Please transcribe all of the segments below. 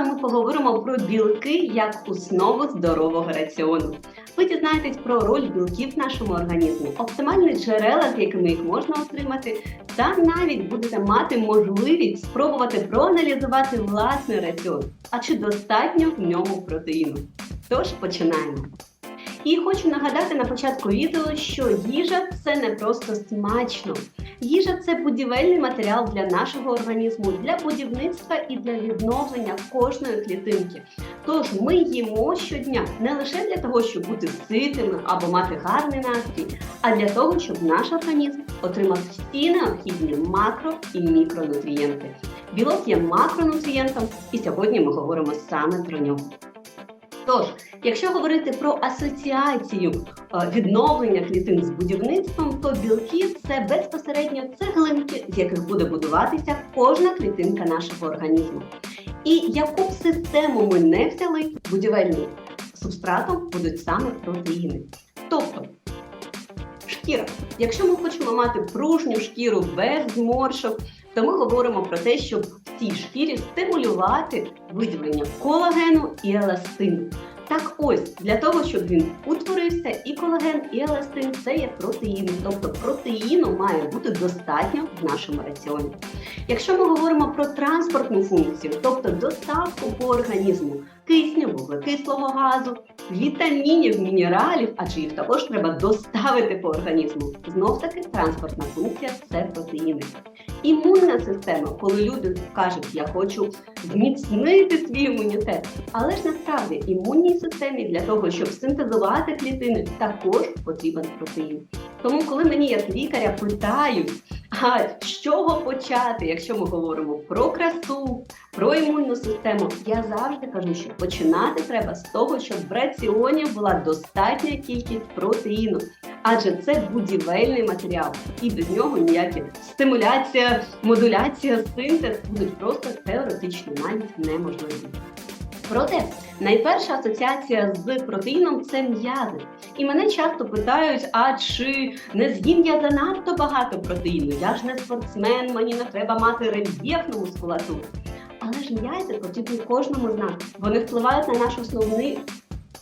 відео ми поговоримо про білки як основу здорового раціону. Ви дізнаєтесь про роль білків в нашому організмі, оптимальні джерела, з якими їх можна отримати, та навіть будете мати можливість спробувати проаналізувати власний раціон. А чи достатньо в ньому протеїну? Тож починаємо. І хочу нагадати на початку відео, що їжа це не просто смачно. Їжа це будівельний матеріал для нашого організму, для будівництва і для відновлення кожної клітинки. Тож ми їмо щодня не лише для того, щоб бути ситими або мати гарний настрій, а для того, щоб наш організм отримав всі необхідні макро і мікронутрієнти. Білок є макронутрієнтом, і сьогодні ми говоримо саме про нього. Тож, якщо говорити про асоціацію е, відновлення клітин з будівництвом, то білки це безпосередньо цеглинки, з яких буде будуватися кожна клітинка нашого організму. І яку б систему ми не взяли, будівельні субстратом будуть саме протеїни. Тобто, шкіра. Якщо ми хочемо мати пружню шкіру без зморшок, то ми говоримо про те, щоб в цій шкірі стимулювати виділення колагену і еластину. Так ось, для того, щоб він утворився, і колаген, і еластин це є протеїни. Тобто протеїну має бути достатньо в нашому раціоні. Якщо ми говоримо про транспортну функцію, тобто доставку по організму кисню, вуглекислого газу, вітамінів, мінералів, адже їх також треба доставити по організму. Знов таки транспортна функція це протеїни. Імунна система, коли люди кажуть, я хочу зміцнити свій імунітет, але ж насправді імунній системі для того, щоб синтезувати клітини, також потрібен протеїн. Тому, коли мені як лікаря питають, а з чого почати, якщо ми говоримо про красу, про імунну систему, я завжди кажу, що починати треба з того, щоб в раціоні була достатня кількість протеїну, адже це будівельний матеріал, і без нього ніякі стимуляція, модуляція, синтез будуть просто теоретично навіть неможливі. Проте найперша асоціація з протеїном це м'язи. І мене часто питають: а чи не з'їм я занадто багато протеїну? Я ж не спортсмен, мені не треба мати рельєфну мускулатуру. Але ж м'язи потрібні кожному з нас. Вони впливають на наш основний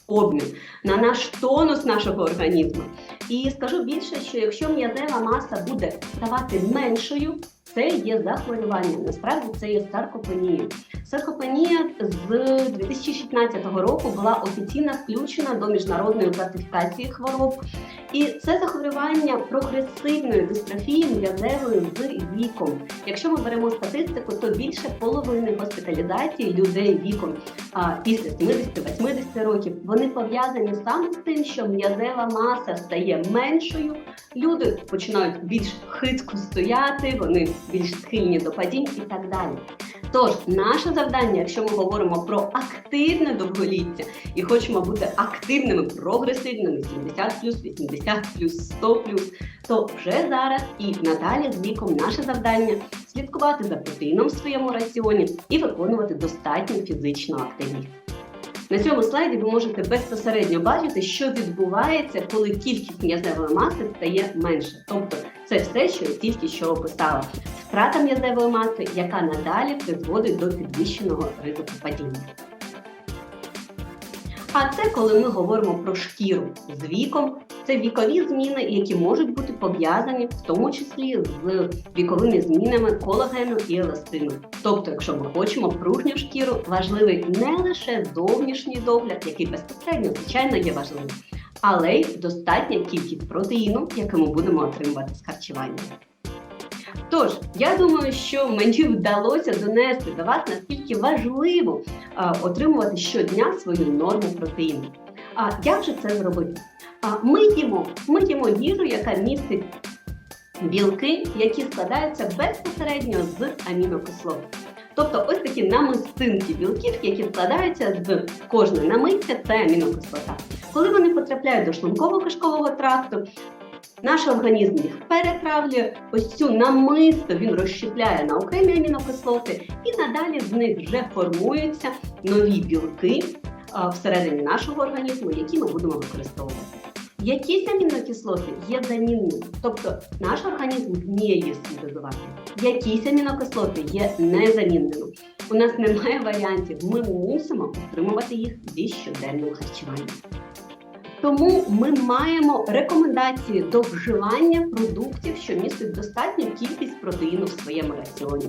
обмін, на наш тонус нашого організму. І скажу більше, що якщо м'язева маса буде ставати меншою, це є захворювання. Насправді це є саркопенія. Саркопенія з 2016 року була офіційно включена до міжнародної класифікації хвороб. І це захворювання прогресивної дистрофії м'язевої з віком. Якщо ми беремо статистику, то більше половини госпіталізацій людей віком а, після 70-80 років вони пов'язані саме з тим, що м'язева маса стає меншою. Люди починають більш хитко стояти, вони більш схильні до падінь і так далі. Тож, наше завдання, якщо ми говоримо про активне довголіття і хочемо бути активними, прогресивними 70 80 100 то вже зараз і надалі з віком наше завдання слідкувати за протеїном в своєму раціоні і виконувати достатню фізичну активність. На цьому слайді ви можете безпосередньо бачити, що відбувається, коли кількість м'язевої маси стає менше. Тобто це все, що я тільки що описала. Втрата м'язевої маси, яка надалі призводить до підвищеного ризику падіння. А це коли ми говоримо про шкіру з віком, це вікові зміни, які можуть бути пов'язані в тому числі з віковими змінами колагену і еластину. Тобто, якщо ми хочемо пружню шкіру, важливий не лише зовнішній догляд, який безпосередньо, звичайно, є важливим, але й достатня кількість протеїну, яку ми будемо отримувати з харчування. Тож, я думаю, що мені вдалося донести до вас, наскільки важливо а, отримувати щодня свою норму протеїну. А як же це зробити? А, ми їмо, ми їмо їжу, яка містить білки, які складаються безпосередньо з амінокислот. Тобто ось такі намистинки білків, які складаються з кожної намистя це амінокислота. Коли вони потрапляють до шлунково-кишкового тракту, наш організм їх перетравлює, ось цю намисто він розщепляє на окремі амінокислоти, і надалі з них вже формуються нові білки всередині нашого організму, які ми будемо використовувати. Якісь амінокислоти є замінними, тобто наш організм вміє їх синтезувати. Якісь амінокислоти є незамінними. У нас немає варіантів. Ми мусимо отримувати їх зі щоденним харчуванням. Тому ми маємо рекомендації до вживання продуктів, що містять достатню кількість протеїну в своєму раціоні.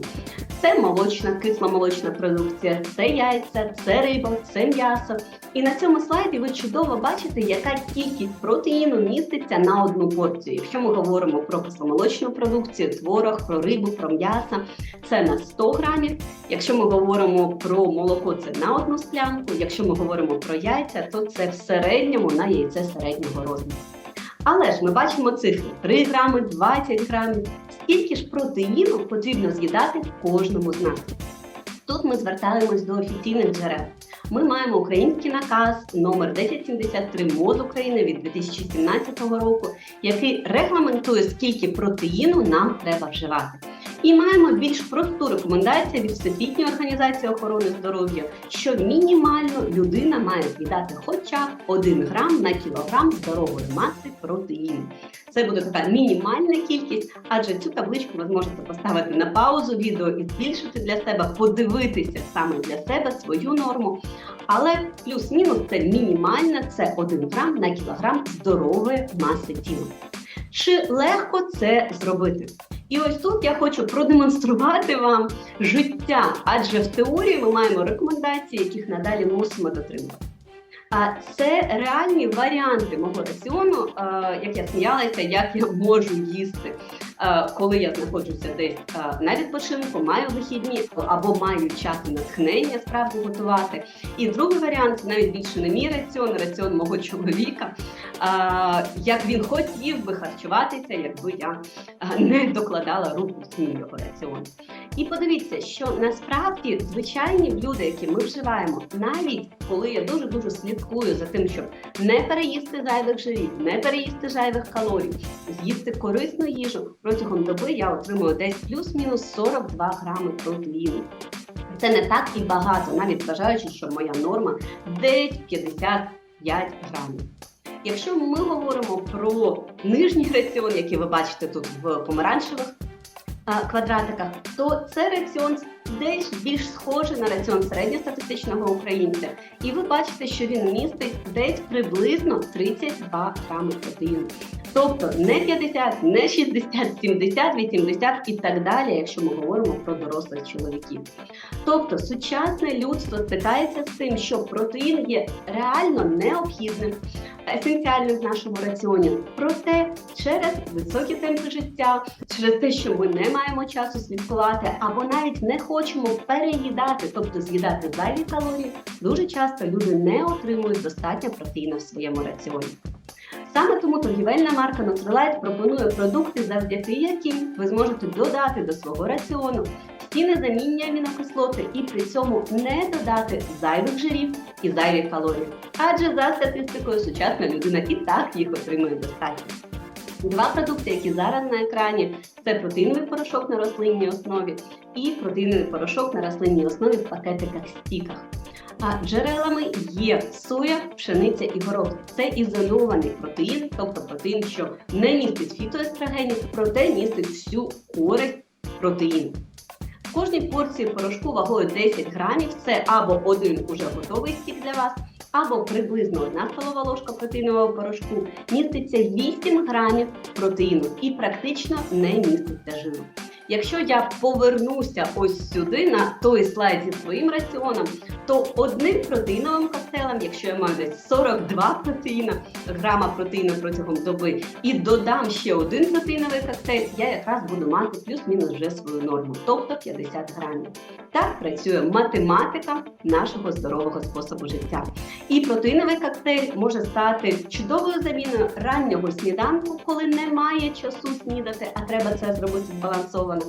Це молочна, кисломолочна продукція, це яйця, це риба, це м'ясо. І на цьому слайді ви чудово бачите, яка кількість протеїну міститься на одну порцію. Якщо ми говоримо про кисломолочну продукцію, творог, про рибу, про м'ясо, це на 100 грамів. Якщо ми говоримо про молоко, це на одну склянку. Якщо ми говоримо про яйця, то це в середньому на яйце середнього розміру. Але ж ми бачимо цифри 3 грами, 20 грамів. Скільки ж протеїну потрібно з'їдати кожному з нас? Тут ми звертаємось до офіційних джерел. Ми маємо український наказ номер 1073 МОЗ України від 2017 року, який регламентує, скільки протеїну нам треба вживати. І маємо більш просту рекомендацію від Всесвітньої організації охорони здоров'я, що мінімально людина має з'їдати хоча б 1 грам на кілограм здорової маси протеїну. Це буде така мінімальна кількість, адже цю табличку ви зможете поставити на паузу відео і збільшити для себе, подивитися саме для себе свою норму. Але плюс-мінус це мінімальна, це 1 грам на кілограм здорової маси тіла. Чи легко це зробити? І ось тут я хочу продемонструвати вам життя, адже в теорії ми маємо рекомендації, яких надалі мусимо дотримувати. А це реальні варіанти мого раціону, е, як я сміялася, як я можу їсти, е, коли я знаходжуся десь е, на відпочинку, маю вихідні або маю час натхнення справді готувати. І другий варіант навіть більше не мій раціон, раціон мого чоловіка. Як він хотів би харчуватися, якби я не докладала руку в свій його раціон. І подивіться, що насправді звичайні блюда, які ми вживаємо, навіть коли я дуже дуже слідкую за тим, щоб не переїсти зайвих жирів, не переїсти зайвих калорій, з'їсти корисну їжу протягом доби я отримую десь плюс-мінус 42 грами протеїну. Це не так і багато, навіть вважаючи, що моя норма десь 55 грамів. Якщо ми говоримо про нижній раціон, який ви бачите тут в помаранчевих квадратиках, то це раціон десь більш схожий на раціон середньостатистичного українця. І ви бачите, що він містить десь приблизно 32 грами протеїну. Тобто не 50, не 60, 70, 80 і так далі, якщо ми говоримо про дорослих чоловіків. Тобто сучасне людство стикається з тим, що протеїн є реально необхідним, есенціальним в нашому раціоні. Проте через високі темпи життя, через те, що ми не маємо часу слідкувати, або навіть не хочемо переїдати, тобто з'їдати зайві калорії, дуже часто люди не отримують достатньо протеїну в своєму раціоні. Саме тому торгівельна марка Nutrilite пропонує продукти, завдяки яким ви зможете додати до свого раціону всі незамінні амінокислоти і при цьому не додати зайвих жирів і зайвих калорій. Адже за статистикою сучасна людина і так їх отримує достатньо. Два продукти, які зараз на екрані, це протеїновий порошок на рослинній основі і протеїновий порошок на рослинній основі в пакетиках стіках. А джерелами є соя, пшениця і горох. Це ізольований протеїн, тобто протеїн, що не містить фітоестрогенів, проте містить всю користь протеїну. Кожній порції порошку вагою 10 грамів це або один уже готовий стік для вас, або приблизно одна столова ложка протеїнового порошку міститься 8 грамів протеїну і практично не міститься жиру. Якщо я повернуся ось сюди на той слайд зі своїм раціоном, то одним протеїновим коктейлем, якщо я маю десь 42 протеїна, грама протеїну протягом доби, і додам ще один протеїновий коктейль, я якраз буду мати плюс-мінус вже свою норму, тобто 50 грамів. Так працює математика нашого здорового способу життя. І протеїновий коктейль може стати чудовою заміною раннього сніданку, коли немає часу снідати, а треба це зробити збалансовано,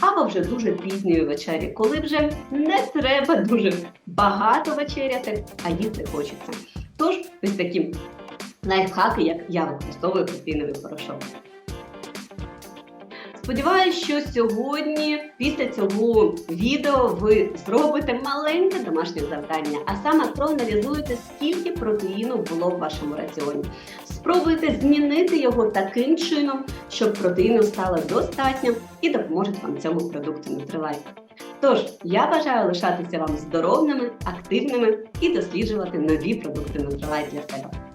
або вже дуже пізньої вечері, коли вже не треба дуже багато вечеряти, а їсти хочеться. Тож, ось такі лайфхаки, як я використовую протеїновий порошок. Сподіваюсь, що сьогодні, після цього відео, ви зробите маленьке домашнє завдання, а саме проаналізуєте, скільки протеїну було в вашому раціоні. Спробуйте змінити його таким чином, щоб протеїну стало достатньо і допоможуть вам цьому продукту Nutrilite. Тож я бажаю лишатися вам здоровими, активними і досліджувати нові продукти Нутрилайт для себе.